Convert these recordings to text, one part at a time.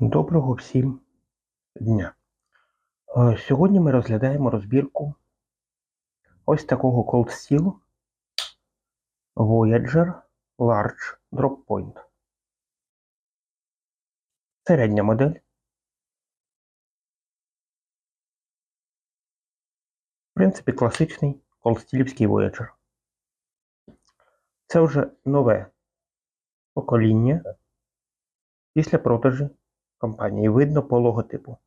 Доброго всім дня. Е, Сьогодні ми розглядаємо розбірку ось такого Cold Steel Voyager Large Drop Point. Середня модель. В принципі, класичний колдстілівський Voyager. Це вже нове покоління після продажі компанії. Видно по логотипу.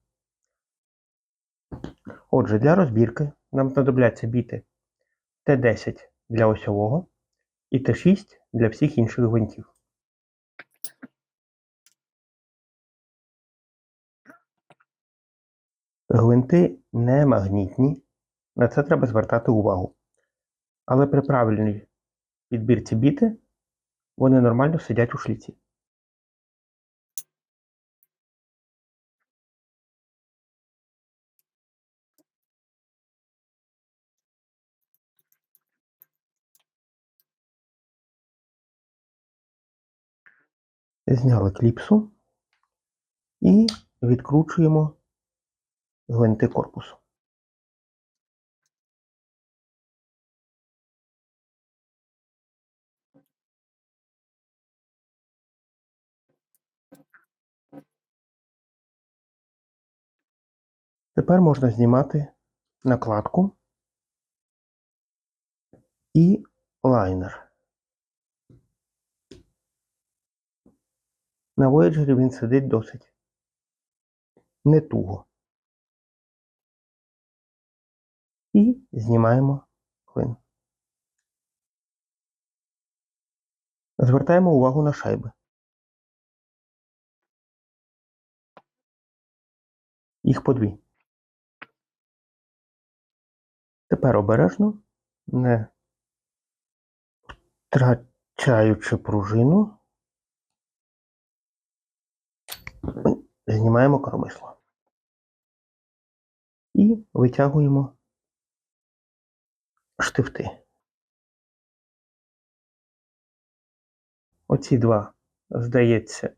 Отже, для розбірки нам знадобляться біти Т10 для осьового і Т6 для всіх інших гвинтів. Гвинти не магнітні, на це треба звертати увагу. Але при правильній підбірці біти вони нормально сидять у шліці. Зняли кліпсу і відкручуємо гвинти корпусу. Тепер можна знімати накладку і лайнер. На Voyager він сидить досить не туго. І знімаємо клин. Звертаємо увагу на шайби. Їх по дві. Тепер обережно, не втрачаючи пружину, знімаємо коромисло. І витягуємо штифти. Оці два, здається,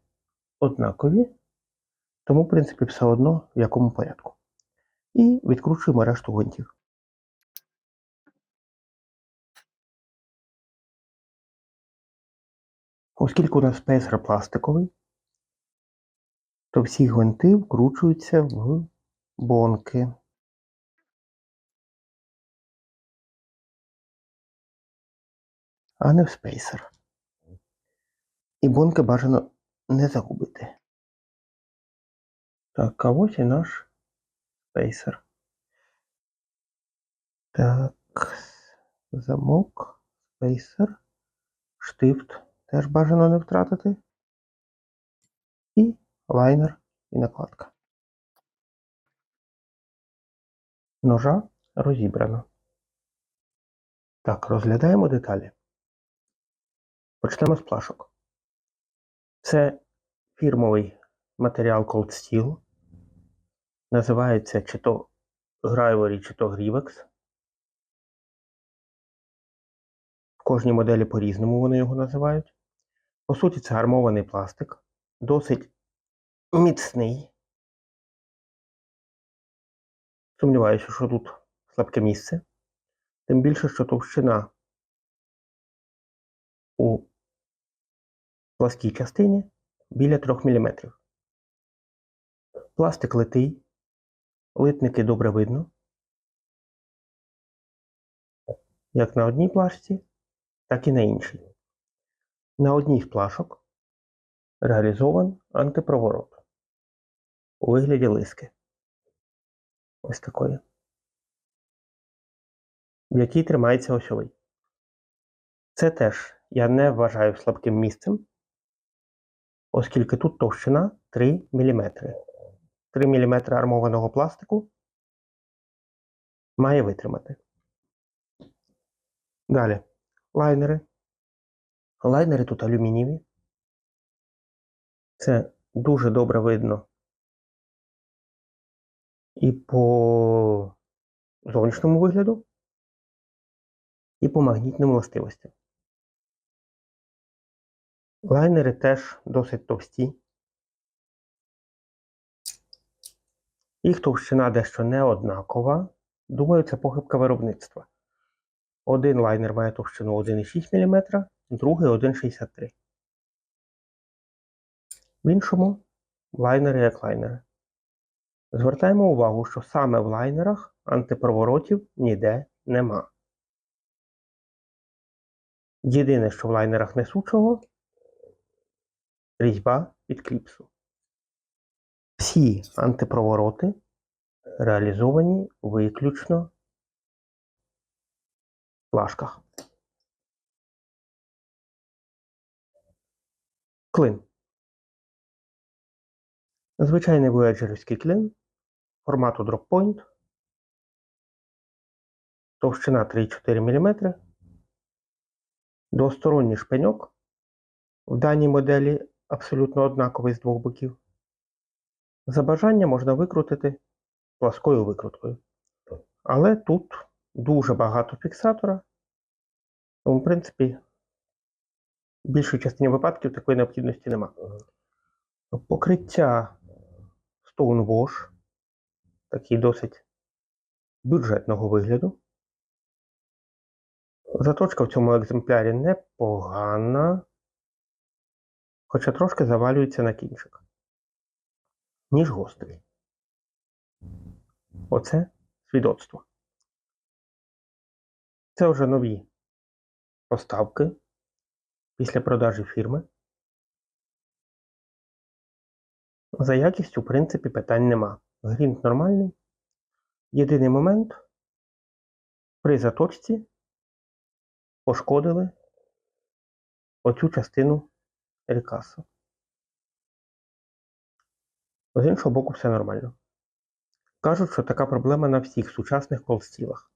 однакові, тому, в принципі, все одно в якому порядку. І відкручуємо решту гвинтів. Оскільки у нас спейсер пластиковий, то всі гвинти вкручуються в бонки. А не в спейсер. І бонки бажано не загубити. Так, а ось і наш спейсер. Так, замок, спейсер, штифт теж бажано не втратити. Лайнер і накладка. Ножа розібрано. Так, розглядаємо деталі. Почнемо з плашок. Це фірмовий матеріал Cold Steel. Називається чи то Грайворі, чи то Grievex. В кожній моделі по-різному вони його називають. По суті, це армований пластик, досить міцний. Сумніваюся, що тут слабке місце. Тим більше, що товщина у пласкій частині біля 3 мм. Пластик литий, литники добре видно, як на одній плашці, так і на іншій. На одній з плашок реалізований антипроворот у вигляді лиски. Ось такої, в якій тримається осьовий. Це теж я не вважаю слабким місцем, оскільки тут товщина 3 мм. 3 мм армованого пластику має витримати. Далі лайнери. Лайнери тут алюмінієві. Це дуже добре видно і по зовнішньому вигляду, і по магнітним властивостям. Лайнери теж досить товсті. Їх товщина дещо не однакова. Думаю, це похибка виробництва. Один лайнер має товщину 1,6 мм, другий 1,63 В іншому лайнери як лайнери. Звертаємо увагу, що саме в лайнерах антипроворотів ніде нема. Єдине, що в лайнерах несучого різьба під кліпсу. Всі антипровороти реалізовані виключно в плашках. Клин. Звичайний вояджерівський клин формату Droppoint. Товщина 3,4 мм. Двосторонній шпиньок в даній моделі абсолютно однаковий з двох боків. За бажання можна викрутити пласкою викруткою. Але тут дуже багато фіксатора, тому, в принципі, в більшій частині випадків такої необхідності нема. Покриття Stonewash, такий досить бюджетного вигляду. Заточка в цьому екземплярі непогана, хоча трошки завалюється на кінчик, ніж гострий. Оце свідоцтво. Це вже нові поставки після продажі фірми. За якістю, в принципі, питань нема. Грінт нормальний. Єдиний момент при заточці пошкодили оцю частину рекасу. З іншого боку, все нормально. Кажуть, що така проблема на всіх сучасних колстілах.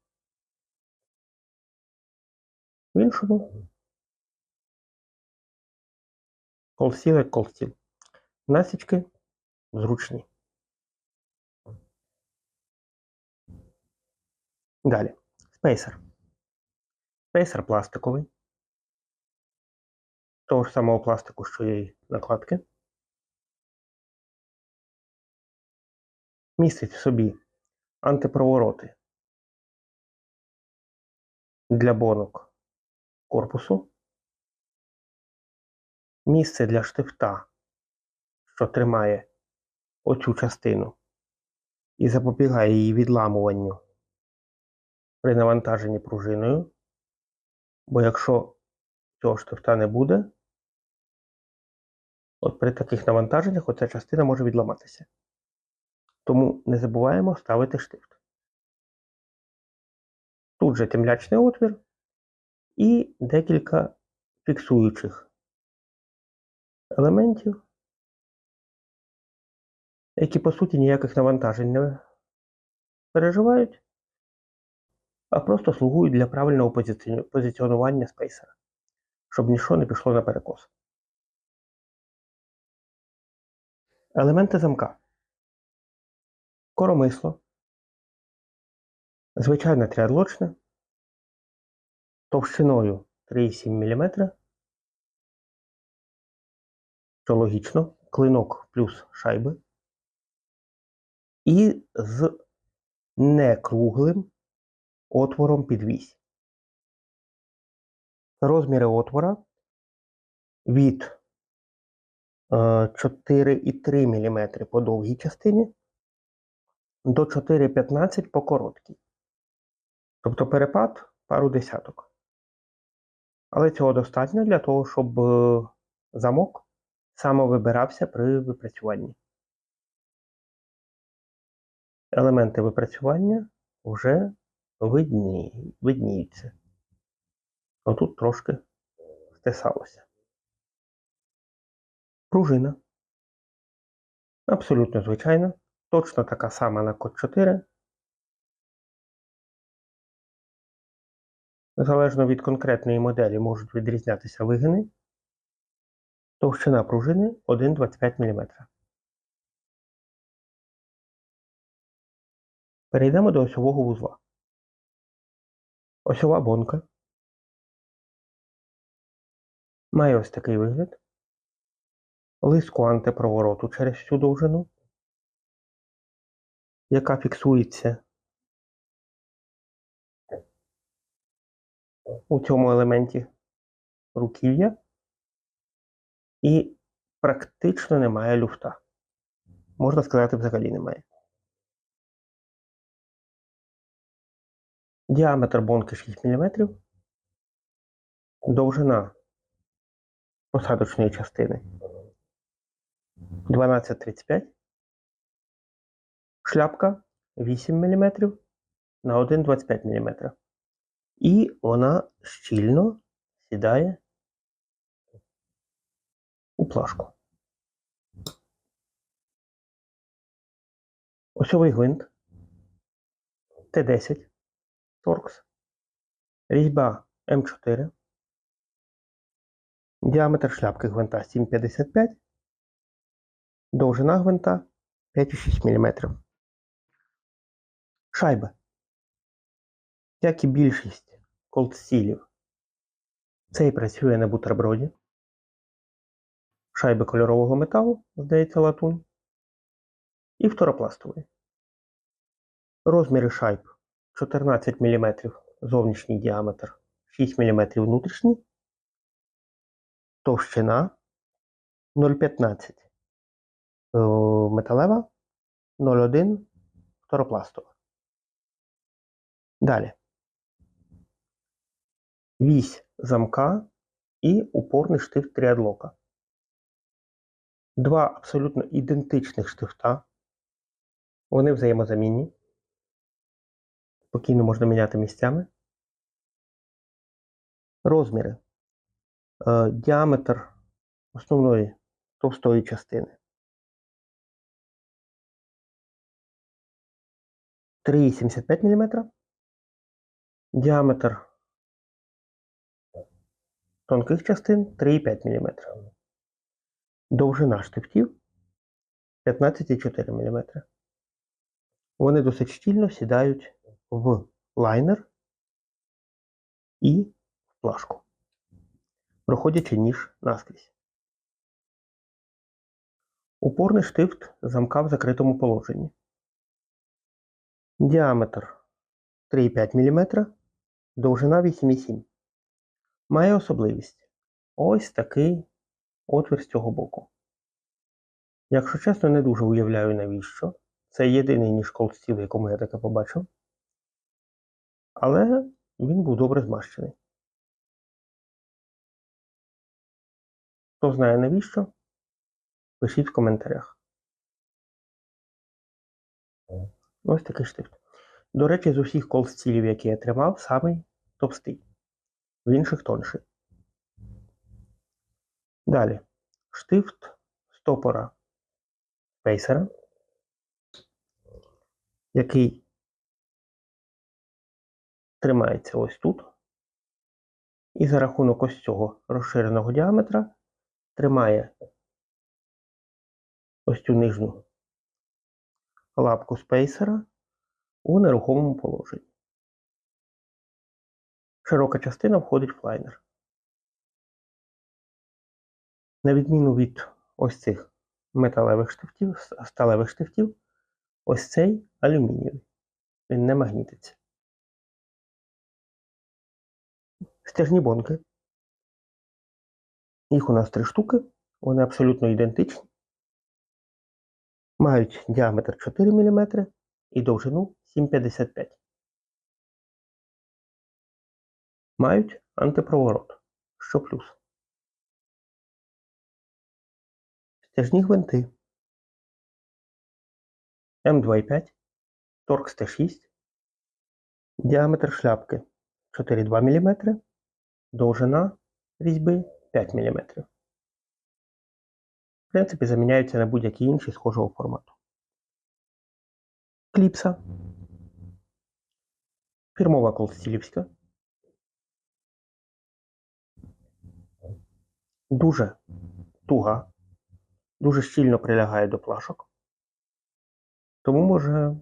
В іншому колстіл як колстіл. Насічки зручні. Далі. Спейсер. Спейсер пластиковий. Того ж самого пластику, що і накладки. Містить в собі антипровороти для бонок корпусу, місце для штифта, що тримає оцю частину і запобігає її відламуванню при навантаженні пружиною. Бо якщо цього штифта не буде, от при таких навантаженнях оця частина може відламатися. Тому не забуваємо ставити штифт. Тут же темлячний отвір і декілька фіксуючих елементів, які по суті ніяких навантажень не переживають, а просто слугують для правильного позиці- позиціонування спейсера, щоб нічого не пішло на перекос. Елементи замка. Коромисло. Звичайне тріадлочне. Товщиною 3,7 мм. Що логічно. Клинок плюс шайби. І з некруглим отвором під вісь. Розміри отвора від е, 4,3 мм по довгій частині до 4,15 по короткій. Тобто перепад пару десяток. Але цього достатньо для того, щоб е, замок самовибирався при випрацюванні. Елементи випрацювання вже видні, видніються. Отут трошки стисалося. Пружина. Абсолютно звичайна. Точно така сама на код 4. Залежно від конкретної моделі можуть відрізнятися вигини. Товщина пружини 1,25 мм. Перейдемо до осьового вузла. Осьова бонка. Має ось такий вигляд. Лиску антипровороту через всю довжину. яка фіксується у цьому елементі руків'я і практично немає люфта. Можна сказати, взагалі немає. Діаметр бонки 6 мм. Довжина посадочної частини 12,35. Шляпка 8 мм на 1,25 мм. І вона щільно сідає у плашку. Осьовий гвинт Т10 Торкс. Різьба М4. Діаметр шляпки гвинта 7,55. Довжина гвинта 5,6 мм. Шайба. Як і більшість колдстілів, цей працює на бутерброді. Шайби кольорового металу, здається, латунь. І фторопластової. Розміри шайб 14 мм зовнішній діаметр, 6 мм внутрішній, товщина 0,15 е, металева, 0,1 фторопластова. Далі. Вісь замка і упорний штифт тріадлока. Два абсолютно ідентичних штифта. Вони взаємозамінні. Спокійно можна міняти місцями. Розміри. Е, діаметр основної товстої частини 3,75 мм. Діаметр тонких частин 3,5 мм. Довжина штифтів 15,4 мм. Вони досить щільно сідають в лайнер і в плашку, проходячи ніж наскрізь. Упорний штифт замка в закритому положенні. Діаметр 3,5 мм, довжина 8,7 Має особливість ось такий отвір з цього боку. Якщо чесно, не дуже уявляю навіщо. Це єдиний ніж Cold Steel, якому я таке побачив. Але він був добре змащений. Хто знає навіщо? Пишіть в коментарях. Ось такий штифт. До речі, з усіх колстілів, які я тримав, самий товстий. В інших тонший. Далі. Штифт стопора пейсера, який тримається ось тут. І за рахунок ось цього розширеного діаметра тримає ось цю нижню лапку спейсера у нерухомому положенні. Широка частина входить в лайнер. На відміну від ось цих металевих штифтів, сталевих штифтів, ось цей алюмінієвий. Він не магнітиться. Стяжні бонки. Їх у нас три штуки, вони абсолютно ідентичні. Мають діаметр 4 мм і довжину 7,55 Мають антипроворот, що плюс. Стяжні гвинти М2,5, торкс Т6, діаметр шляпки 4,2 мм, довжина різьби 5 мм. В принципі, заміняються на будь-які інші схожого формату. Кліпса. Фірмова колстілівська. Дуже туга, дуже щільно прилягає до плашок, тому може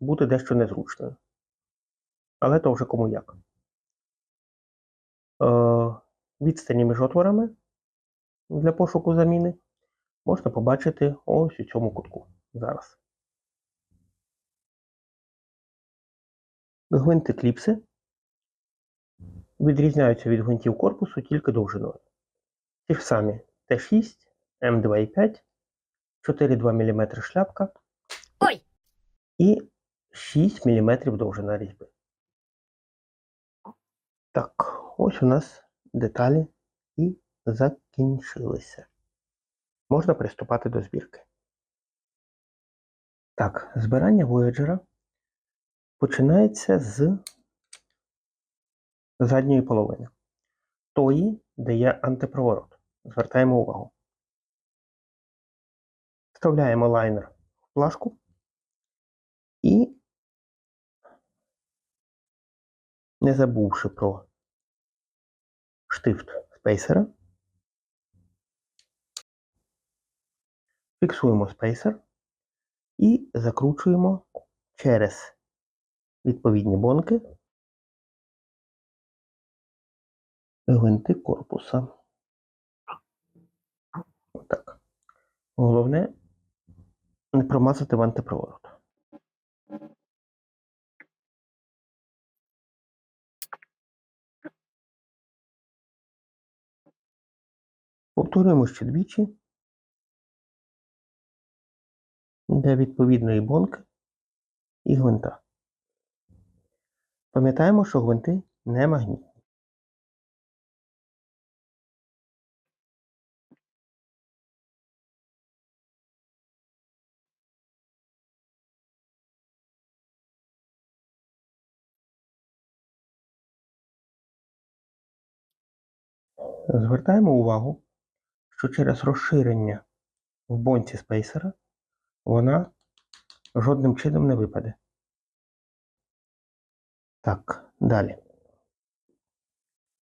бути дещо незручною. Але то вже кому як. Е, відстані між отворами для пошуку заміни можна побачити ось у цьому кутку зараз. Гвинти кліпси відрізняються від гвинтів корпусу тільки довжиною. Ті ж самі Т6, М2,5, 4,2 мм шляпка Ой! і 6 мм довжина різьби. Так, ось у нас деталі і закінчилися. Можна приступати до збірки. Так, збирання Voyager починається з задньої половини. Тої, де є антипроворот. Звертаємо увагу. Вставляємо лайнер в плашку і, не забувши про штифт спейсера, фіксуємо спейсер і закручуємо через відповідні бонки гвинти корпуса. Отак. Головне не промазати в антипроворот. Повторюємо ще двічі для відповідної бонки і гвинта. Пам'ятаємо, що гвинти не магнітні. Звертаємо увагу, що через розширення в бонці спейсера вона жодним чином не випаде. Так, далі.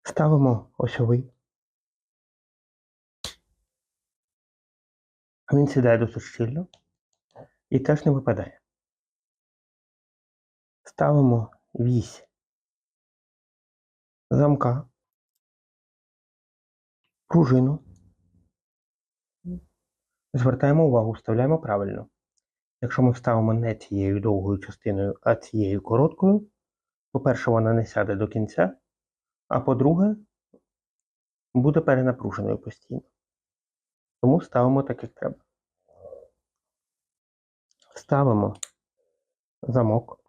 Ставимо осьовий. Він сідає досить щільно і теж не випадає. Ставимо вісь замка, пружину. Звертаємо увагу, вставляємо правильно. Якщо ми вставимо не цією довгою частиною, а цією короткою, по-перше, вона не сяде до кінця, а по-друге, буде перенапруженою постійно. Тому ставимо так, як треба. Ставимо замок.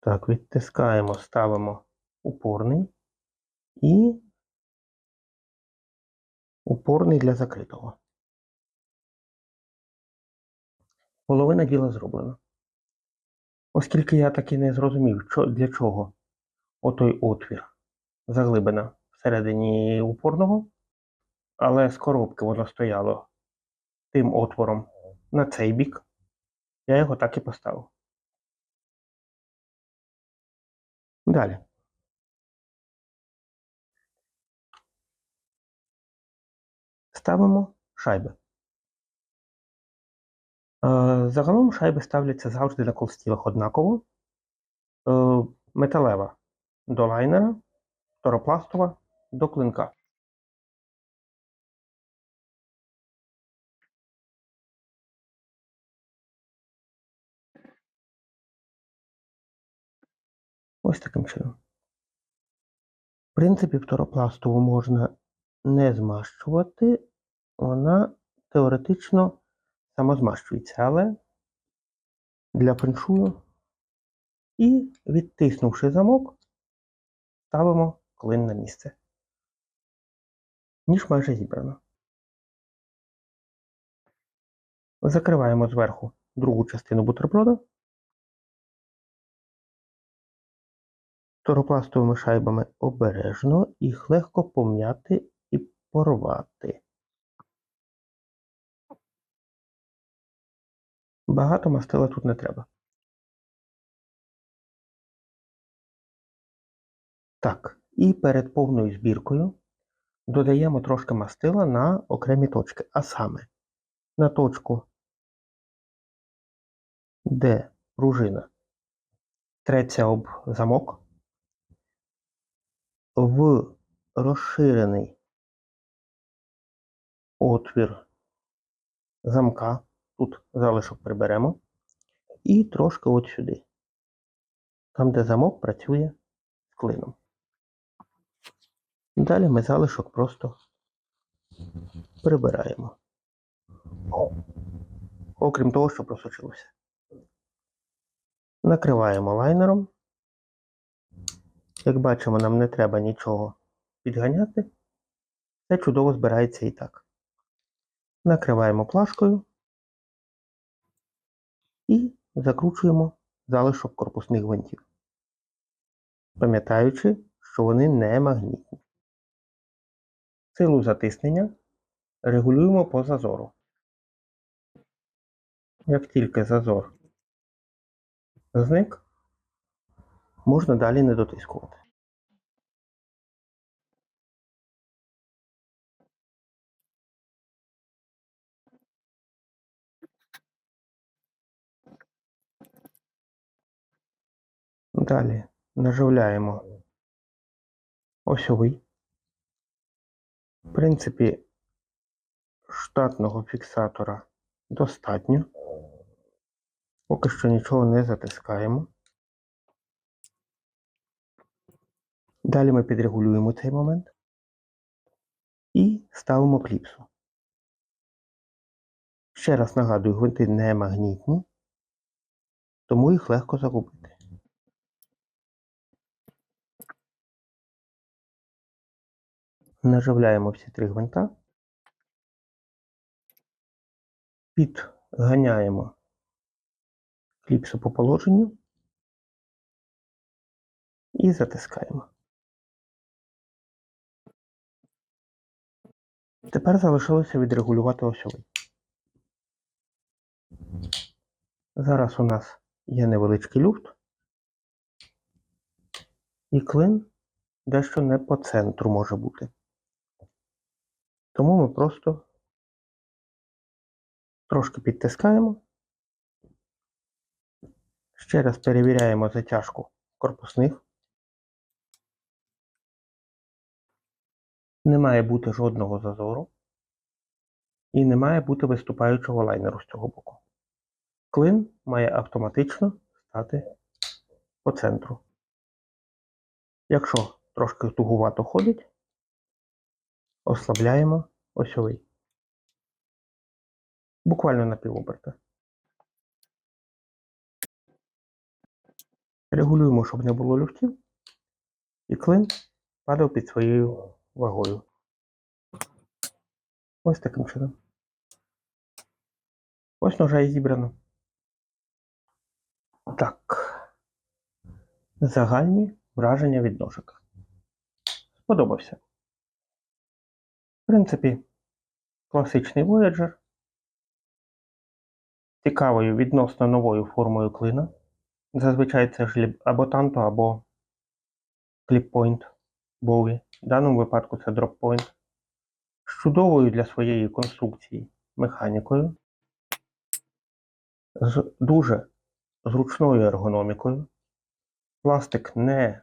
Так, відтискаємо, ставимо упорний і упорний для закритого. Половина діла зроблена. Оскільки я таки не зрозумів, для чого отой отвір заглибина всередині упорного, але з коробки воно стояло тим отвором на цей бік, я його так і поставив. Далі. Ставимо шайби. Е, Загалом шайби ставляться завжди на колстілах однаково. Е, Металева до лайнера, торопластова до клинка. Ось таким чином. В принципі, фторопластову можна не змащувати, вона теоретично самозмащується, але для феншую і відтиснувши замок, ставимо клин на місце. Ніж майже зібрано. Закриваємо зверху другу частину бутерброда. Торопластовими шайбами обережно їх легко пом'яти і порвати. Багато мастила тут не треба. Так, і перед повною збіркою додаємо трошки мастила на окремі точки, а саме на точку, де пружина треться об замок, в розширений отвір замка, тут залишок приберемо, і трошки от сюди. Там, де замок працює з клином. Далі ми залишок просто прибираємо. Окрім того, що просочилося. Накриваємо лайнером. Як бачимо, нам не треба нічого підганяти. Все чудово збирається і так. Накриваємо плашкою і закручуємо залишок корпусних гвинтів, пам'ятаючи, що вони не магнітні. Силу затиснення регулюємо по зазору. Як тільки зазор зник, можна далі не дотискувати. Далі наживляємо осьовий. В принципі, штатного фіксатора достатньо. Поки що нічого не затискаємо. Далі ми підрегулюємо цей момент і ставимо кліпсу. Ще раз нагадую, гвинти не магнітні, тому їх легко загубити. Наживляємо всі три гвинта, підганяємо кліпсу по положенню і затискаємо. Тепер залишилося відрегулювати осьовий. Зараз у нас є невеличкий люфт, і клин дещо не по центру може бути. Тому ми просто трошки підтискаємо. Ще раз перевіряємо затяжку корпусних. Не має бути жодного зазору і не має бути виступаючого лайнеру з цього боку. Клин має автоматично стати по центру. Якщо трошки тугувато ходить, ослабляємо осьовий. Буквально на півоберта. Регулюємо, щоб не було люфтів, і клин падав під своєю вагою. Ось таким чином. Ось ножа і зібрано. Так. Загальні враження від ножика. Сподобався. Принципі, класичний Voyager. Цікавою відносно новою формою клина. Зазвичай це ж або танто, або кліппойнт Bowie. В даному випадку це дроппойнт. З чудовою для своєї конструкції механікою. З дуже зручною ергономікою. Пластик не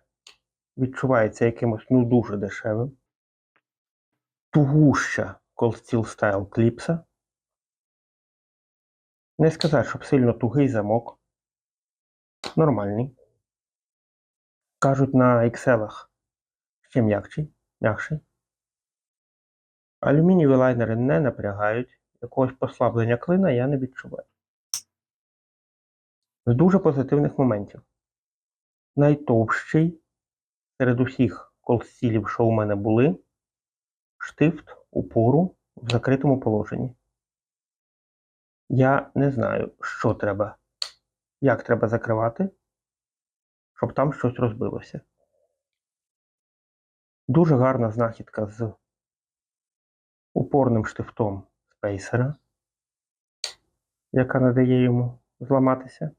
відчувається якимось ну дуже дешевим. Тугуща Cold Steel Style кліпса. Не сказати, щоб сильно тугий замок. Нормальний. Кажуть, на XL ще м'якший. м'якший. Алюмінієві лайнери не напрягають. Якогось послаблення клина я не відчуваю. З дуже позитивних моментів. Найтовщий серед усіх колстілів, що у мене були, штифт упору в закритому положенні. Я не знаю, що треба, як треба закривати, щоб там щось розбилося. Дуже гарна знахідка з упорним штифтом спейсера, яка надає йому зламатися.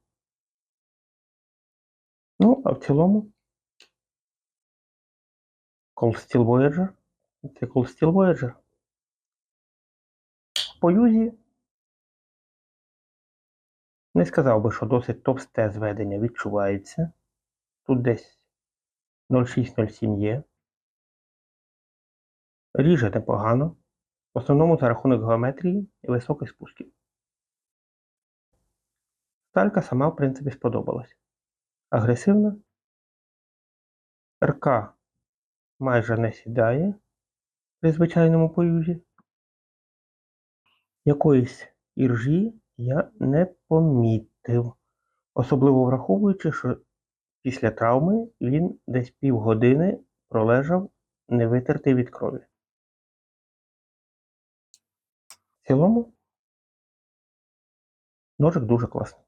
Ну, а в цілому Cold Steel Voyager. Cold Steel Voyager. По юзі не сказав би, що досить товсте зведення відчувається. Тут десь 0,6-0,7 є. Ріже непогано. В основному за рахунок геометрії і високих спусків. Сталька сама, в принципі, сподобалась. Агресивна. РК майже не сідає при звичайному поюзі. Якоїсь іржі я не помітив, особливо враховуючи, що після травми він десь півгодини пролежав невитертий від крові. В цілому ножик дуже класний.